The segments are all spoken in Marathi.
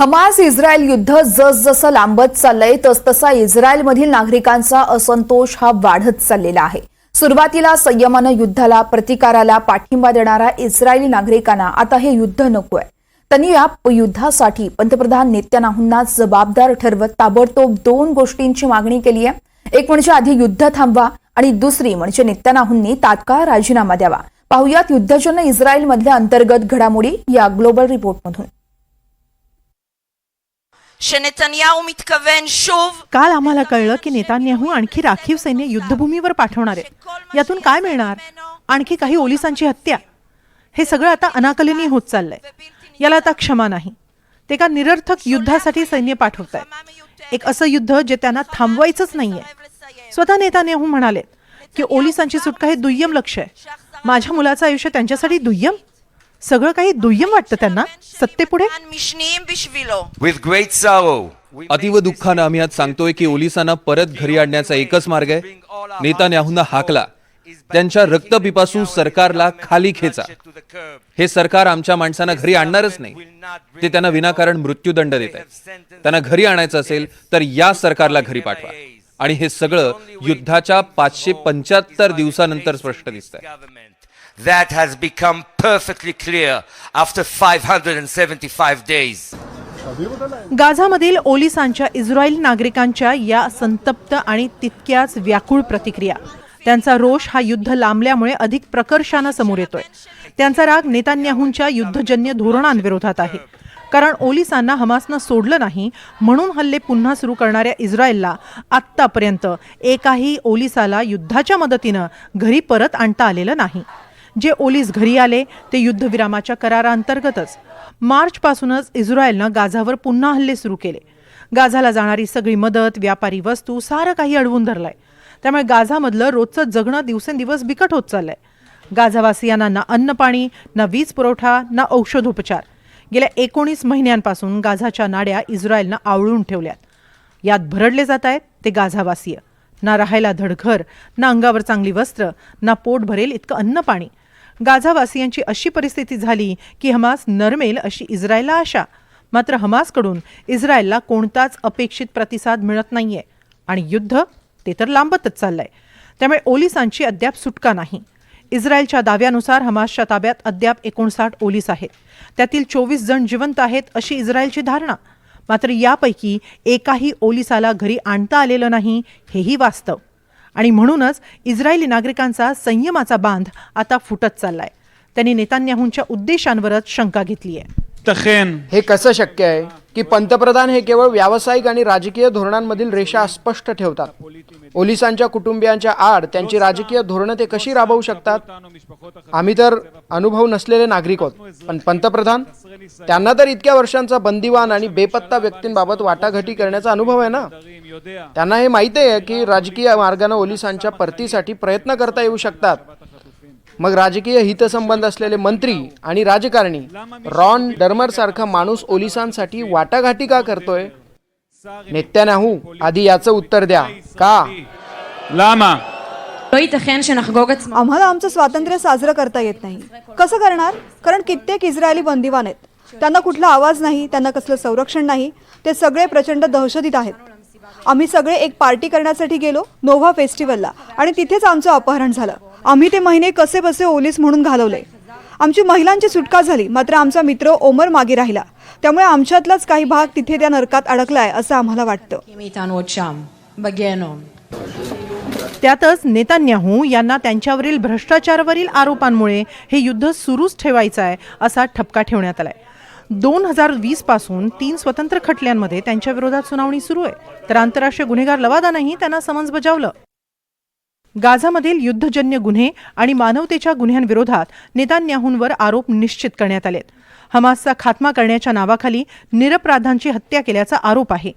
हमास इस्रायल युद्ध जसजसं लांबत चाललंय तसतसा इस्रायलमधील नागरिकांचा असंतोष हा वाढत चाललेला आहे. सुरुवातीला संयमानं युद्धाला प्रतिकाराला पाठिंबा देणाऱ्या इस्रायली नागरिकांना आता हे युद्ध नकोय. त्यांनी या युद्धासाठी पंतप्रधान नेत्यानाहूंना जबाबदार ठरवत ताबडतोब दोन गोष्टींची मागणी केली आहे. एक म्हणजे आधी युद्ध थांबवा आणि दुसरी म्हणजे नेत्यानाहूंनी तात्काळ राजीनामा द्यावा. पाहुयात युद्धजन्य इस्रायलमधल्या अंतर्गत घडामोडी या ग्लोबल रिपोर्टमधून. שנתניהו מתכוון שוב काल आम्हाला कळलं की नेतान्याहू आणखी राखीव सैन्य युद्धभूमीवर पाठवणार आहेत यातून काय मिळणार आणखी काही ओलिसांची हत्या हे सगळं आता अनाकलनीय होत चाललंय याला आता क्षमा नाही ते का निरर्थक युद्धासाठी सैन्य पाठवत आहेत एक असं युद्ध जे त्यांना थांबवायचंच नाहीये स्वतः नेतान्याहू म्हणाले की ओलिसांची सुटका हे दुय्यम लक्ष आहे माझ्या मुलाचं आयुष्य त्यांच्यासाठी दुय्यम सगळं काही दुय्यम वाटतं त्यांना. सत्तेपुढे? With great अतिव दुःखानं आम्ही आज सांगतोय की ओलिसांना परत घरी आणण्याचा एकच मार्ग आहे. नेतान्याहूंना हाकला. त्यांच्या रक्तपिपासू सरकारला खाली खेचा. हे सरकार आमच्या माणसांना घरी आणणारच नाही. ते त्यांना विनाकारण मृत्यूदंड देत आहे त्यांना घरी आणायचं असेल तर या सरकारला घरी पाठवा. आणि हे सगळं युद्धाच्या पाचशे पंच्याहत्तर दिवसानंतर स्पष्ट दिसत आहे That has become perfectly clear after 575 days. गाझामधील ओलिसांच्या इस्रायल नागरिकांच्या या संतप्त आणि तितक्याच व्याकुळ प्रतिक्रिया. त्यांचा रोष हा युद्ध लांबल्यामुळे अधिक प्रकर्षानं समोर येतोय. त्यांचा राग नेतान्याहूंच्या युद्धजन्य धोरणांविरोधात आहे. कारण ओलिसांना हमासनं सोडलं नाही म्हणून हल्ले पुन्हा सुरू करणाऱ्या इस्रायलला आत्तापर्यंत एकाही ओलिसाला युद्धाच्या मदतीनं घरी परत आणता आलेलं नाही. जे ओलीस घरी आले ते युद्धविरामाच्या कराराअंतर्गतच मार्चपासूनच इस्रायलनं गाझावर पुन्हा हल्ले सुरू केले. गाझाला जाणारी सगळी मदत व्यापारी वस्तू सारं काही अडवून धरलंय. त्यामुळे गाझामधलं रोजचं जगणं दिवसेंदिवस बिकट होत चाललंय. गाझावासियांना ना अन्न पाणी ना वीज पुरवठा ना औषधोपचार गेल्या एकोणीस महिन्यांपासून गाझाच्या नाड्या इस्रायलनं आवळून ठेवल्यात. यात भरडले जात आहेत ते गाझावासीय. ना राहायला धडघर ना अंगावर चांगली वस्त्र ना पोट भरेल इतकं अन्न पाणी. गाझावासियांची अशी परिस्थिती झाली की हमास नरमेल अशी इस्रायलला आशा. मात्र हमासकडून इस्रायलला कोणताच अपेक्षित प्रतिसाद मिळत नाहीये. आणि युद्ध ते तर लांबतच चाललंय. त्यामुळे ओलिसांची अद्याप सुटका नाही. इस्रायलच्या दाव्यानुसार हमासच्या ताब्यात अद्याप एकोणसाठ ओलीस आहेत. त्यातील चोवीस जण जिवंत आहेत अशी इस्रायलची धारणा. मात्र यापैकी एकाही ओलिसाला घरी आणता आलेलं नाही हेही वास्तव. आणि म्हणूनच इस्रायली नागरिकांचा संयमाचा बांध आता फुटत चाललाय. त्यांनी नेतान्याहूंच्या उद्देशांवरच शंका घेतली आहे हे कसं शक्य आहे की पंतप्रधान हे केवळ व्यावसायिक आणि राजकीय धोरणांमधील रेषा स्पष्ट ठेवतात? ओलिसांच्या कुटुंबियांच्या आड त्यांची राजकीय धोरणं ते कशी राबवू शकतात? आम्ही तर अनुभव नसलेले नागरिक होत. पण पंतप्रधान त्यांना तर इतक्या वर्षांचा बंदिवान आणि बेपत्ता व्यक्तींबाबत वाटाघाटी करण्याचा अनुभव आहे ना? त्यांना हे माहिती आहे की राजकीय मार्गाने ओलिसांच्या परतीसाठी प्रयत्न करता येऊ शकतात. मग राजकीय हितसंबंध असलेले मंत्री आणि राजकारणी रॉन डर्मर सारखा माणूस ओलिसांसाठी वाटाघाटी का करतोय? नेत्यानाहू आधी याचं उत्तर द्या. का? लामा לא ייתכן שנחגוג עצמאות आम्हाला आमचं स्वातंत्र्य साजरं करता येत नाही कसं करणार कारण कित्येक इस्रायली बंदिवान आहेत त्यांना कुठला आवाज नाही त्यांना कसलं संरक्षण नाही ते सगळे प्रचंड दहशतीत आहेत आम्ही सगळे एक पार्टी करण्यासाठी गेलो नोव्हा फेस्टिवलला आणि तिथेच आमचं अपहरण झालं आम्ही ते महिने कसे बसे ओलीस म्हणून घालवले आमची महिलांची सुटका झाली मात्र आमचा मित्र ओमर मागे राहिला त्यामुळे आमच्यातलाच काही भाग तिथे त्या नरकात अडकलाय असं आम्हाला वाटतं त्यातच नेतान्याहू यांना त्यांच्यावरील भ्रष्टाचारावरील आरोपांमुळे हे युद्ध सुरूच ठेवायचं आहे असा ठपका ठेवण्यात आलाय. दोन हजार वीसपासून तीन स्वतंत्र खटल्यांमध्ये त्यांच्या विरोधात सुनावणी सुरू आहे. तर आंतरराष्ट्रीय गुन्हेगार लवादानंही त्यांना समन्स बजावलं. गाझामधील युद्धजन्य गुन्हे आणि मानवतेच्या गुन्ह्यांविरोधात नेतान्याहूंवर आरोप निश्चित करण्यात आलेत. हमासचा खात्मा करण्याच्या नावाखाली निरपराधांची हत्या केल्याचा आरोप आहे.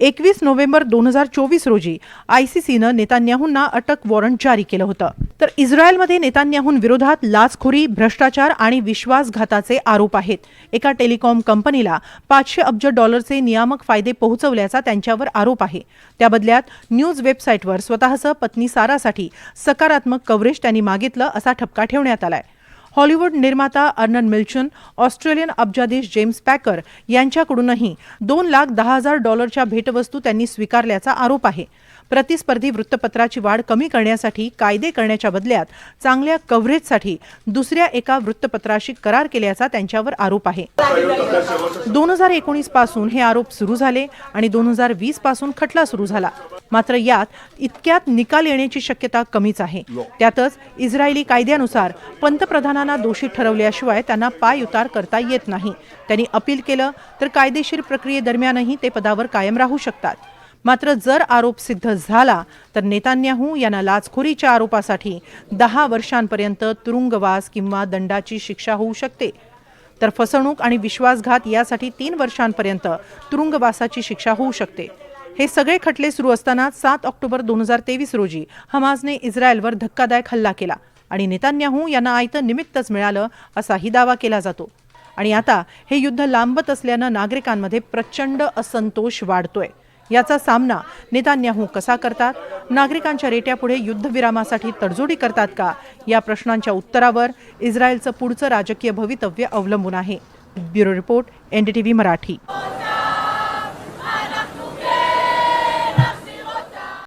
एकवीस नोव्हेंबर दोन हजार चोवीस रोजी आयसीसीनं नेतान्याहूंना अटक वॉरंट जारी केलं होतं. तर इस्रायलमध्ये नेतान्याहून विरोधात लाचखोरी भ्रष्टाचार आणि विश्वासघाताचे आरोप आहेत. एका टेलिकॉम कंपनीला पाचशे अब्ज डॉलरचे नियामक फायदे पोहोचवल्याचा त्यांच्यावर आरोप आहे. त्या बदल्यात न्यूज वेबसाईटवर स्वतःसह पत्नी सारासाठी सकारात्मक कव्हरेज त्यांनी मागितलं असा ठपका ठेवण्यात आलाय. हॉलिवूड निर्माता अर्नन मिल्चन ऑस्ट्रेलियन अब्जाधीश जेम्स पॅकर यांच्याकडूनही दोन लाख दहा हजार डॉलरच्या भेटवस्तू त्यांनी स्वीकारल्याचा आरोप आहे. प्रतिस्पर्धी वृत्तपत्राची वाढ कमी करण्यासाठी कायदे करण्याच्या बदल्यात चांगल्या कव्हरेजसाठी दुसऱ्या एका वृत्तपत्राशी करार केल्याचा त्यांच्यावर आरोप आहे. दोन हजार एकोणीसपासून हे आरोप सुरू झाले आणि दोन हजार वीसपासून खटला सुरू झाला. मात्र यात इतक्यात निकाल येण्याची शक्यता कमीच आहे. त्यातच इस्रायली कायद्यानुसार पंतप्रधानांना दोषी ठरवल्याशिवाय त्यांना पाय उतार करता येत नाही. त्यांनी अपील केलं तर कायदेशीर प्रक्रियेदरम्यानही ते पदावर कायम राहू शकतात. मात्र जर आरोप सिद्ध झाला तर नेतान्याहू यांना लाचखोरीच्या आरोपासाठी दहा वर्षांपर्यंत तुरुंगवास किंवा दंडाची शिक्षा होऊ शकते. तर फसवणूक आणि विश्वासघात यासाठी तीन वर्षांपर्यंत तुरुंगवासाची शिक्षा होऊ शकते. हे सगळे खटले सुरू असताना सात ऑक्टोबर दोन हजार तेवीस रोजी हमासने इस्रायलवर धक्कादायक हल्ला केला आणि नेतान्याहू यांना आयतं निमित्तच मिळालं असाही दावा केला जातो. आणि आता हे युद्ध लांबत असल्यानं नागरिकांमध्ये प्रचंड असंतोष वाढतोय. याचा सामना नेतान्याहू कसा करतात? नागरिकांच्या रेट्यापुढे युद्धविरामासाठी तडजोडी करतात का? या प्रश्नांच्या उत्तरावर इस्रायलचं पुढचं राजकीय भवितव्य अवलंबून आहे. Bureau report NDTV Marathi.